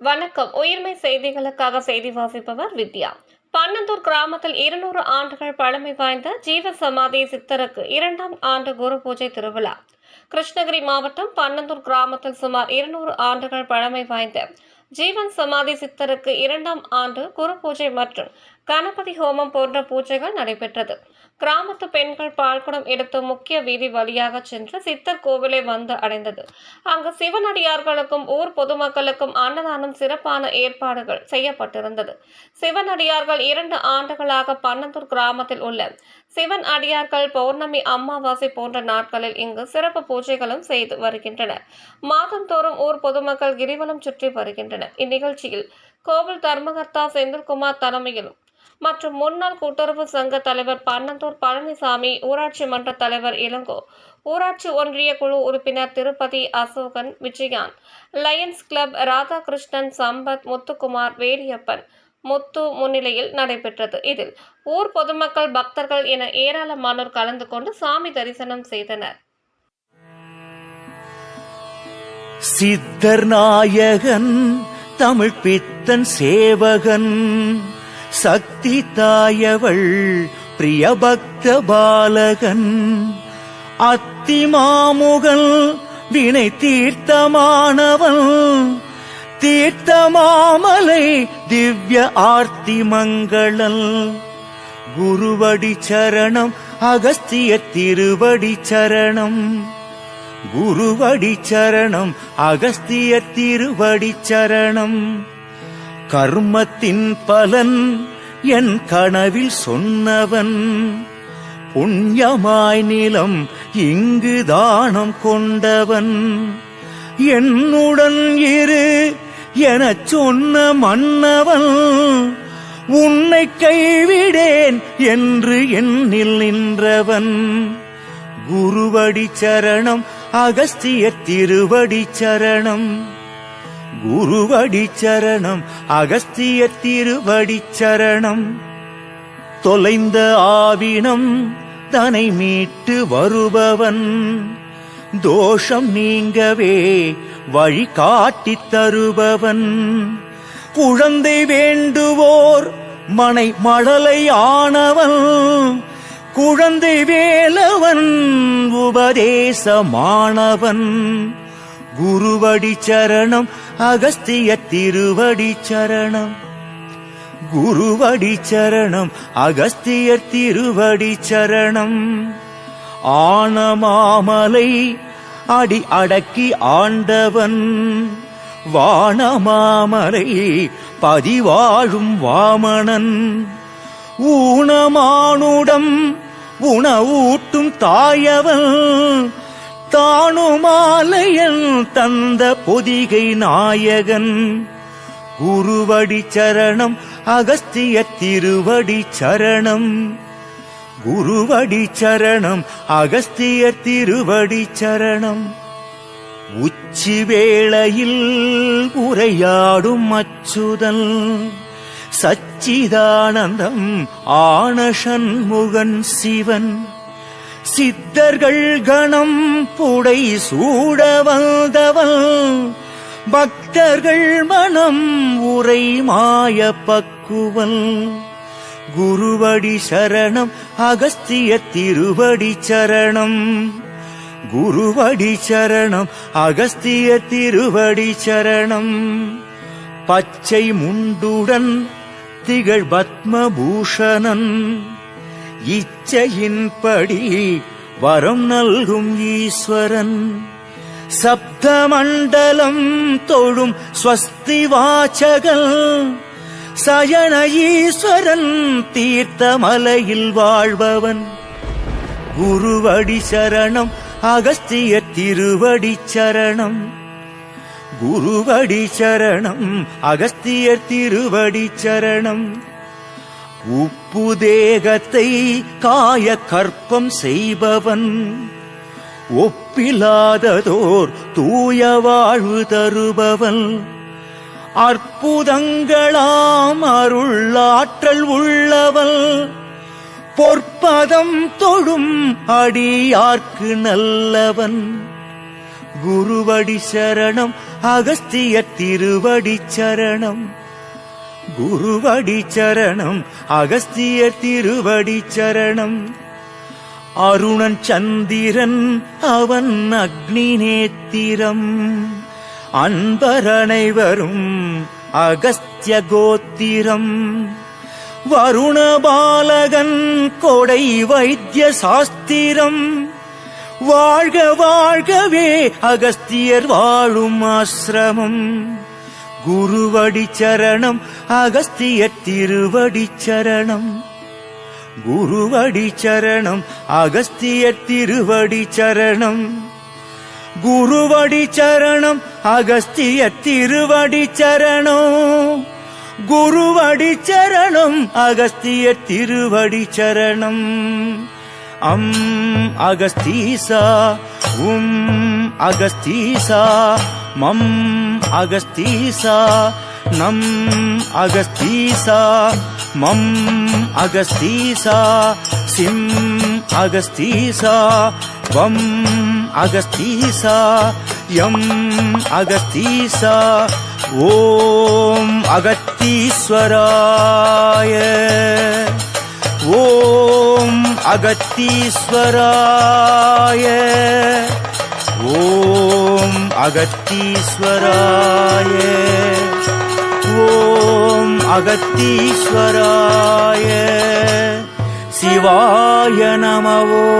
வணக்கம். உயிர்மை செய்திகளுக்காக செய்தி வாசிப்பவர் வித்யா. பன்னந்தூர் கிராமத்தில் இருநூறு ஆண்டுகள் பழமை வாய்ந்த ஜீவ சமாதி சித்தருக்கு இரண்டாம் ஆண்டு குரு பூஜை திருவிழா. கிருஷ்ணகிரி மாவட்டம் பன்னந்தூர் கிராமத்தில் சுமார் இருநூறு ஆண்டுகள் பழமை வாய்ந்த ஜீவன் சமாதி சித்தருக்கு இரண்டாம் ஆண்டு குரு பூஜை மற்றும் கணபதி ஹோமம் போன்ற பூஜைகள் நடைபெற்றது. கிராமத்து பெண்கள் பால்குடம் எடுத்து முக்கிய வீதி வழியாக சென்று சித்தர் கோவிலை வந்து அடைந்தது. அங்கு சிவனடியார்களுக்கும் ஊர் பொதுமக்களுக்கும் அன்னதானம் சிறப்பான ஏற்பாடுகள் செய்யப்பட்டிருந்தது. சிவனடியார்கள் இரண்டு ஆண்டுகளாக பன்னந்தூர் கிராமத்தில் உள்ள சிவன் அடியார்கள் பௌர்ணமி அமாவாசை போன்ற நாட்களில் இங்கு சிறப்பு பூஜைகளும் செய்து வருகின்றனர் மாதந்தோறும் ஊர் பொதுமக்கள் கிரிவலம் சுற்றி வருகின்றனர். இந்நிகழ்ச்சியில் கோவில் தர்மகர்த்தா செந்தில்குமார் தலைமையிலும் மற்றும் முன்னாள் கூட்டுறவு சங்க தலைவர் பன்னந்தூர் பழனிசாமி ஊராட்சி மன்ற தலைவர் இளங்கோ ஊராட்சி ஒன்றிய குழு உறுப்பினர் திருப்பதி அசோகன் விஜயான் லயன்ஸ் கிளப் ராதாகிருஷ்ணன் சம்பத் முத்துக்குமார் வேடியப்பன் முத்து முன்னிலையில் நடைபெற்றது. இதில் ஊர் பொதுமக்கள் பக்தர்கள் என ஏராளமானோர் கலந்து கொண்டு சாமி தரிசனம் செய்தனர். சித்தர் நாயகன் தமிழ் பித்தன் சேவகன் சக்தி தாயவள் பிரியபக்த பாலகன். அத்திமாமுகன் வினை தீர்த்தமானவன். தீர்த்தமாமலை திவ்ய ஆர்த்தி மங்களல் குருவடி சரணம் அகஸ்திய திருவடி சரணம். குருவடி சரணம் அகஸ்திய திருவடி சரணம். கர்மத்தின் பலன் என் கனவில் சொன்னவன். புண்ணியமாய் நிலம் இங்கு தானம் கொண்டவன். என்னுடன் இரு எனச் சொன்ன மன்னவன். உன்னை கைவிடேன் என்று எண்ணில் நின்றவன். குருவடி சரணம் அகஸ்திய திருவடி சரணம் குருவடி சரணம் அகஸ்திய திருவடி சரணம் தொலைந்த ஆவினம் தனை மீட்டு வருபவன். தோஷம் நீங்கவே வழி காட்டித் தருபவன். குழந்தை வேண்டுவோர் மனை மழலை ஆனவன். குழந்தை வேலவன் உபதேசமானவன். குருவடி சரணம் அகஸ்திய திருவடி சரணம். குருவடி சரணம் அகஸ்திய திருவடி சரணம். ஆனமாமலை அடி அடக்கி ஆண்டவன். வானமாமலை பதிவாழும் வாமணன். ஊனமானுடம் உணவூட்டும் தாயவன். தானுமாலையன் தந்த பொதிகை நாயகன். குருவடி சரணம் அகஸ்திய திருவடி சரணம். குருவடி சரணம் அகஸ்திய திருவடி சரணம். உச்சி வேளையில் உரையாடும் அச்சுதல். சச்சிதானந்தம் ஆன சண்முகன் சிவன். சித்தர்கள் கணம் புடை சூட வந்தவள் பக்தர்கள் மனம் உரை மாய பக்குவன். குருவடி சரணம் அகஸ்திய திருவடி சரணம். குருவடி சரணம் அகஸ்திய திருவடி சரணம். பச்சை முண்டுடன் திகழ் பத்மபூஷணன். இச்சையின்படி வரம் நல்கும் ஈஸ்வரன். சப்தமண்டலம் தொழும் ஸ்வஸ்தி வாச்சகன். சயன ஈஸ்வரன் தீர்த்தமலையில் வாழ்பவன். குருவடி சரணம் அகஸ்திய திருவடி சரணம் குருவடி சரணம் அகஸ்திய திருவடி சரணம் உப்பு தேகத்தை காய கற்பம் செய்பவன். ஒப்பிலாததோர் தூய வாழ்வு தருபவன். அற்புதங்களாம் அருளாற்றல் உள்ளவன் பொற்பதம் தொடும் அடியார்க்கு நல்லவன். குருவடி சரணம் அகஸ்திய திருவடி சரணம் குருவடி சரணம் அகஸ்திய திருவடி சரணம் அருணன் சந்திரன் அவன் அக்னி நேத்திரம் அன்பரனைவரும் அகஸ்திய கோத்திரம். வருண பாலகன் கொடை வைத்திய சாஸ்திரம். வாழ்க வாழ்கவே அகஸ்தியர் வாழும் ஆசிரமம். குருவடி சரணம் அகஸ்திய திருவடி சரணம் குருவடி சரணம் அகஸ்திய திருவடி சரணம் குருவடி சரணம் அகஸ்திய திருவடி சரணம் குருவடி சரணம் அகஸ்திய திருவடி சரணம் அம் அகஸ்தீசா உம் அகஸ்தீசா மம் அகஸ்தீசா நம் அகஸ்தீசா மம் அகஸ்தீசா சிம் அகஸ்தீசா வம் அகஸ்தீசா யம் அகஸ்தீசா ஓம் அகத்தீஸ்வராய ஓம் அகத்தீஸ்வராய. ஓம் அகத்தீஸ்வராய ஓம் அகத்தீஸ்வராய சிவாய நமவோம்